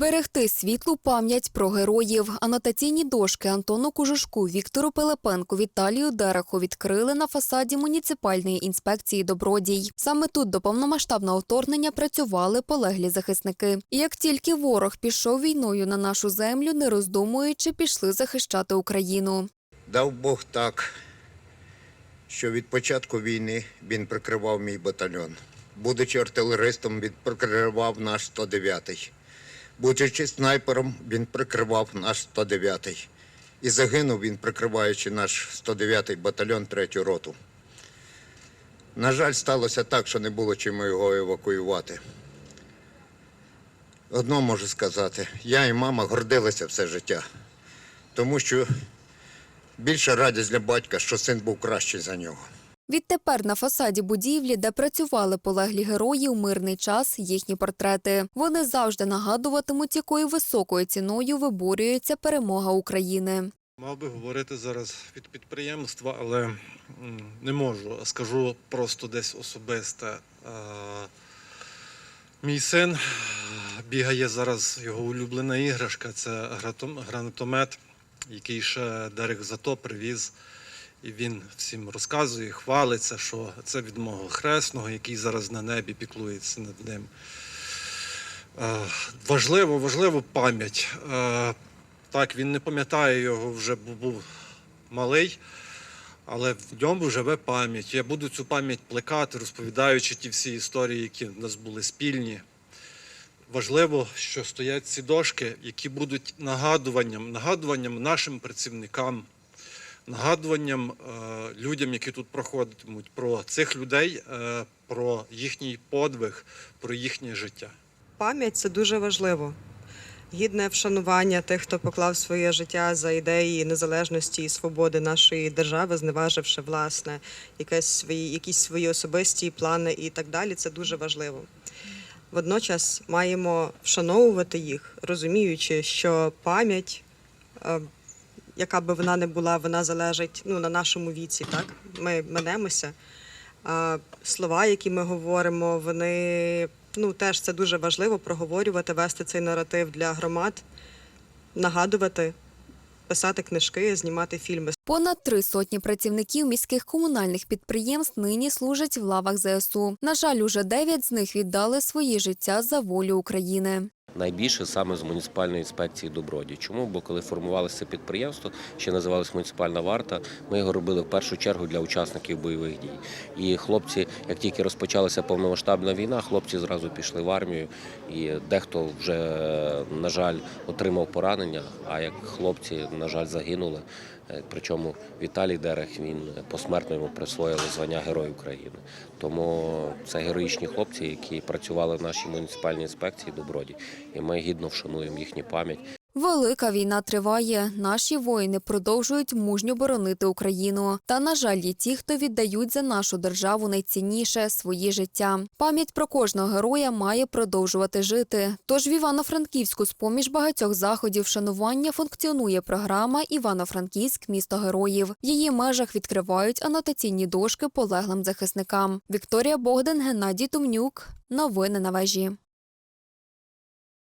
Зберегти світлу пам'ять про героїв. Анотаційні дошки Антону Кужушку, Віктору Пилипенку, Віталію Дереху відкрили на фасаді муніципальної інспекції Добродій. Саме тут до повномасштабного вторгнення працювали полеглі захисники. І як тільки ворог пішов війною на нашу землю, не роздумуючи, пішли захищати Україну. Дав Бог так, що від початку війни він прикривав мій батальйон. Будучи артилеристом, він прикривав наш 109-й. Будучи снайпером, він прикривав наш 109-й. І загинув він, прикриваючи наш 109-й батальйон 3-ю роту. На жаль, сталося так, що не було чим його евакуювати. Одно можу сказати, я і мама гордилися все життя, тому що Більша радість для батька, що син був кращий за нього. Відтепер на фасаді будівлі, де працювали полеглі герої у мирний час, їхні портрети. Вони завжди нагадуватимуть, якою високою ціною виборюється перемога України. Мав би говорити зараз від підприємства, але не можу. Скажу просто десь особисте. Мій син бігає зараз його улюблена іграшка це гранатомет, який ще Дерек Зато привіз. І він всім розказує, хвалиться, що це від мого хресного, який зараз на небі піклується над ним. Е, Важливо, важливо пам'ять. Е, Так, він не пам'ятає його вже, був малий, але в ньому живе пам'ять. Я буду цю пам'ять плекати, розповідаючи ті всі історії, які в нас були спільні. Важливо, що стоять ці дошки, які будуть нагадуванням, нагадуванням нашим працівникам, нагадуванням е, людям, які тут проходитимуть, про цих людей, е, про їхній подвиг, про їхнє життя. Пам'ять це дуже важливо. Гідне вшанування тих, хто поклав своє життя за ідеї незалежності і свободи нашої держави, зневаживши власне якесь свої, якісь свої особисті плани і так далі. Це дуже важливо. Водночас маємо вшановувати їх, розуміючи, що пам'ять, е, яка би вона не була, вона залежить ну, на нашому віці. Так? Ми минемося. А слова, які ми говоримо, вони ну теж це дуже важливо проговорювати, вести цей наратив для громад, нагадувати, писати книжки, знімати фільми. Понад три сотні працівників міських комунальних підприємств нині служать в лавах ЗСУ. На жаль, уже дев'ять з них віддали свої життя за волю України. Найбільше саме з муніципальної інспекції Доброді. Чому? Бо коли формувалося підприємство, ще називалось муніципальна варта, ми його робили в першу чергу для учасників бойових дій. І хлопці, як тільки розпочалася повномасштабна війна, хлопці зразу пішли в армію. І дехто вже, на жаль, отримав поранення, а як хлопці, на жаль, загинули. Е, Причому Віталій Дерех він посмертно йому присвоїли звання Герой України. Тому це героїчні хлопці, які працювали в нашій муніципальній інспекції Доброді, і ми гідно вшануємо їхню пам'ять. Велика війна триває. Наші воїни продовжують мужньо боронити Україну. Та на жаль, є ті, хто віддають за нашу державу найцінніше свої життя. Пам'ять про кожного героя має продовжувати жити. Тож в Івано-Франківську, з поміж багатьох заходів вшанування, функціонує програма Івано-Франківськ місто героїв. В її межах відкривають анотаційні дошки полеглим захисникам. Вікторія Богдан, Геннадій Тумнюк. Новини на вежі.